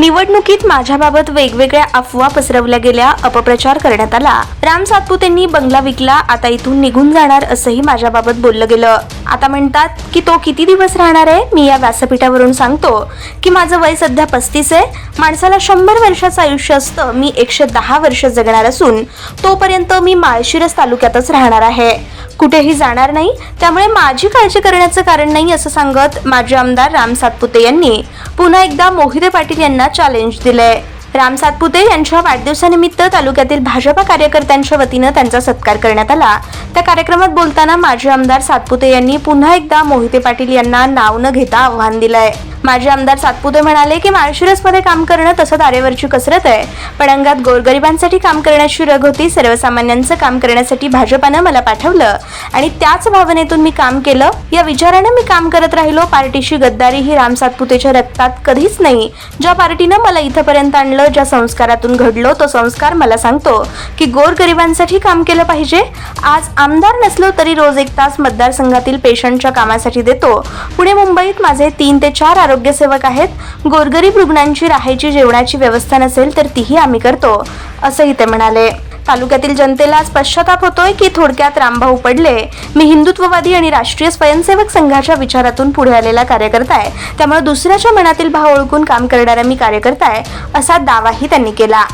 निवडणुकीत माझ्याबाबत वेगवेगळ्या अफवा पसरवल्या गेल्या अपप्रचार करण्यात आला. राम सातपुतेंनी बंगला विकला आता इथून निघून जाणार असंही माझ्याबाबत बोललं गेलं. आता म्हणतात की तो किती दिवस राहणार आहे? मी या व्यासपीठावरून सांगतो की माझं वय सध्या पस्तीस आहे. माणसाला शंभर वर्षाचं आयुष्य असतं मी एकशे दहा वर्ष जगणार असून तोपर्यंत मी माळशिरस तालुक्यातच राहणार आहे. कुठेही जाणार नाही त्यामुळे माझी काळजी करण्याचं कारण नाही असं सांगत माजी आमदार राम सातपुते यांनी. पुन्हा एकदा मोहिते पाटील यांना चॅलेंज दिलंय. राम सातपुते यांच्या वाढदिवसानिमित्त तालुक्यातील भाजपा कार्यकर्त्यांच्या वतीनं त्यांचा सत्कार करण्यात आला. त्या कार्यक्रमात बोलताना माजी आमदार सातपुते यांनी पुन्हा एकदा मोहिते पाटील यांना नाव न घेता आव्हान दिलंय. माजी आमदार सातपुते म्हणाले की माळशिरसमध्ये काम करणं तसं तारेवरची कसरत आहे. पण अंगात गोरगरिबांसाठी काम करण्याची रग होती सर्वसामान्यांचं काम करण्यासाठी भाजपानं मला पाठवलं. आणि त्याच भावनेतून मी काम केलं. या विचारानं मी काम करत राहिलो. पार्टीशी गद्दारी ही राम सातपुतेच्या रक्तात कधीच नाही. ज्या पार्टीनं मला इथंपर्यंत आणलं ज्या संस्कारातून घडलो तो संस्कार मला सांगतो की गोरगरिबांसाठी काम केलं पाहिजे. आज आमदार नसलो तरी रोज एक तास मतदारसंघातील पेशंटच्या कामासाठी देतो. पुणे मुंबईत माझे तीन ते चार आरोग्यसेवक आहेत. गोरगरीब रुग्णांची राहायची जेवणाची व्यवस्था नसेल तर तीही आम्ही करतो असंही ते म्हणाले. तालुक्यातील जनतेला पश्चाताप होतोय की थोडक्यात रामभाऊ पडले. मी हिंदुत्ववादी आणि राष्ट्रीय स्वयंसेवक संघाच्या विचारातून पुढे आलेला कार्यकर्ता आहे. त्यामुळे दुसऱ्याच्या मनातील भाव ओळखून काम करणारा मी कार्यकर्ता आहे असा दावाही त्यांनी केला.